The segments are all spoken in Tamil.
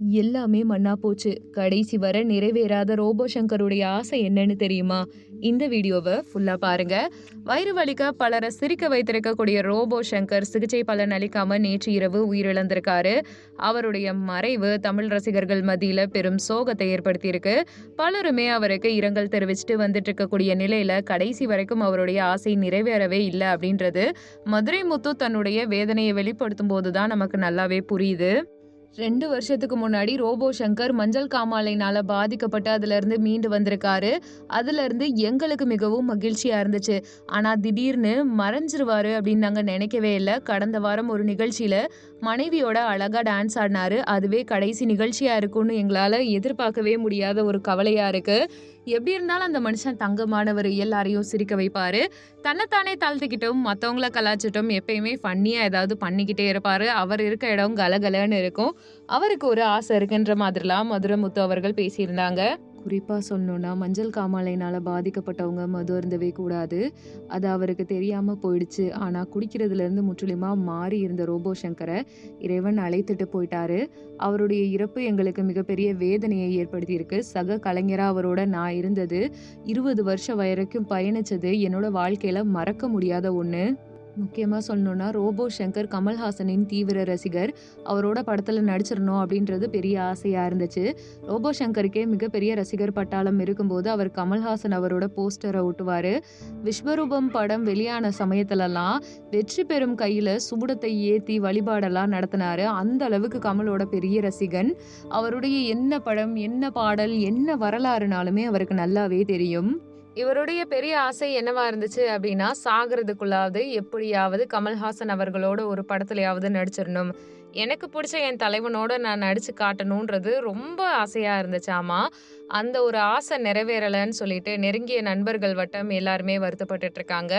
எல்லாமே மண்ணா போச்சு. கடைசி வர நிறைவேறாத ரோபோ சங்கருடைய ஆசை என்னன்னு தெரியுமா? இந்த வீடியோவை ஃபுல்லா பாருங்க. வயிறு வலிக்க பலரை சிரிக்க வைத்திருக்கக்கூடிய ரோபோ சங்கர் சிகிச்சை பலன் அளிக்காம நேற்று இரவு உயிரிழந்திருக்காரு. அவருடைய மறைவு தமிழ் ரசிகர்கள் மத்தியில பெரும் சோகத்தை ஏற்படுத்தியிருக்கு. பலருமே அவருக்கு இரங்கல் தெரிவிச்சுட்டு வந்துட்டு இருக்கக்கூடிய நிலையில கடைசி வரைக்கும் அவருடைய ஆசை நிறைவேறவே இல்லை அப்படின்றது மதுரை முத்து தன்னுடைய வேதனையை வெளிப்படுத்தும் போதுதான் நமக்கு நல்லாவே புரியுது. ரெண்டு வருஷத்துக்கு முன்னாடி ரோபோ சங்கர் மஞ்சள் காமாலைனால பாதிக்கப்பட்டு அதுல இருந்து மீண்டு வந்திருக்காரு. அதுல இருந்து எங்களுக்கு மிகவும் மகிழ்ச்சியா இருந்துச்சு. ஆனா திடீர்னு மறைஞ்சிருவாரு அப்படின்னு நாங்க நினைக்கவே இல்லை. கடந்த வாரம் ஒரு நிகழ்ச்சியில மனைவியோட அழகா டான்ஸ் ஆடினாரு. அதுவே கடைசி நிகழ்ச்சியா இருக்கும்னு எங்களால எதிர்பார்க்கவே முடியாத ஒரு கவலையா இருக்கு. எப்படி இருந்தாலும் அந்த மனுஷன் தங்கமானவர் எல்லாரையும் சிரிக்க வைப்பாரு. தன்னைத்தானே தாழ்த்திக்கிட்டும் மற்றவங்கள கலாச்சிட்டும் எப்பயுமே ஃபன்னியாக ஏதாவது பண்ணிக்கிட்டே இருப்பாரு. அவர் இருக்க இடம் கலகலன்னு இருக்கும். அவருக்கு ஒரு ஆசை இருக்குன்ற மாதிரிலாம் மதுரமுத்து அவர்கள் பேசியிருந்தாங்க. குறிப்பாக சொல்லணும்னா மஞ்சள் காமாலைனால் பாதிக்கப்பட்டவங்க மது அருந்தவே கூடாது. அது அவருக்கு தெரியாமல் போயிடுச்சு. ஆனால் குடிக்கிறதுலேருந்து முற்றிலுமாக மாறி இருந்த ரோபோ சங்கரை இறைவன் அழைத்துட்டு போயிட்டாரு. அவருடைய இறப்பு எங்களுக்கு மிகப்பெரிய வேதனையை ஏற்படுத்தியிருக்கு. சக கலைஞராக அவரோட நான் இருந்தது. இருபது வருஷம் வரைக்கும் பயணிச்சது என்னோட வாழ்க்கையில் மறக்க முடியாத ஒன்று முக்கியமாக சொல்லணும்னா ரோபோ சங்கர் கமல்ஹாசனின் தீவிர ரசிகர். அவரோட படத்தில் நடிச்சிடணும் அப்படின்றது பெரிய ஆசையாக இருந்துச்சு. ரோபோ சங்கருக்கே மிகப்பெரிய ரசிகர் பட்டாளம் இருக்கும்போது அவர் கமல்ஹாசன் அவரோட போஸ்டரை ஒட்டுவார். விஸ்வரூபம் படம் வெளியான சமயத்திலலாம் வெற்றி பெறும் கையில் சுபுடத்தை ஏற்றி வழிபாடெல்லாம் நடத்தினார். அந்த அளவுக்கு கமலோட பெரிய ரசிகன். அவருடைய என்ன படம் என்ன பாடல் என்ன வரலாறுனாலுமே அவருக்கு நல்லாவே தெரியும். இவருடைய பெரிய ஆசை என்னவா இருந்துச்சு அப்படின்னா சாகிறதுக்குள்ளாவது எப்படியாவது கமல்ஹாசன் அவர்களோட ஒரு படத்துலயாவது நடிச்சிடணும். எனக்கு பிடிச்ச என் தலைவனோட நான் நடிச்சு காட்டணுன்றது ரொம்ப ஆசையா இருந்துச்சு ஆமா. அந்த ஒரு ஆசை நிறைவேறலைன்னு சொல்லிட்டு நெருங்கிய நண்பர்கள் வட்டம் எல்லாருமே வருத்தப்பட்டுட்டு இருக்காங்க.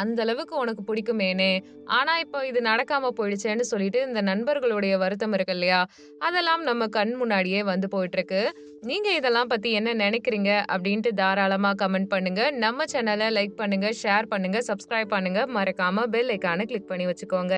அந்த அளவுக்கு உனக்கு பிடிக்குமேனே. ஆனா இப்போ இது நடக்காம போயிடுச்சேன்னு சொல்லிட்டு இந்த நண்பர்களுடைய வருத்தம் இருக்கு இல்லையா? அதெல்லாம் நம்ம கண் முன்னாடியே வந்து போயிட்டு இருக்கு நீங்க இதெல்லாம் பத்தி என்ன நினைக்கிறீங்க அப்படின்ட்டு தாராளமா கமெண்ட் பண்ணுங்க. நம்ம சேனலை லைக் பண்ணுங்க ஷேர் பண்ணுங்க சப்ஸ்கிரைப் பண்ணுங்க. மறக்காம பெல் ஐக்கானை கிளிக் பண்ணி வச்சுக்கோங்க.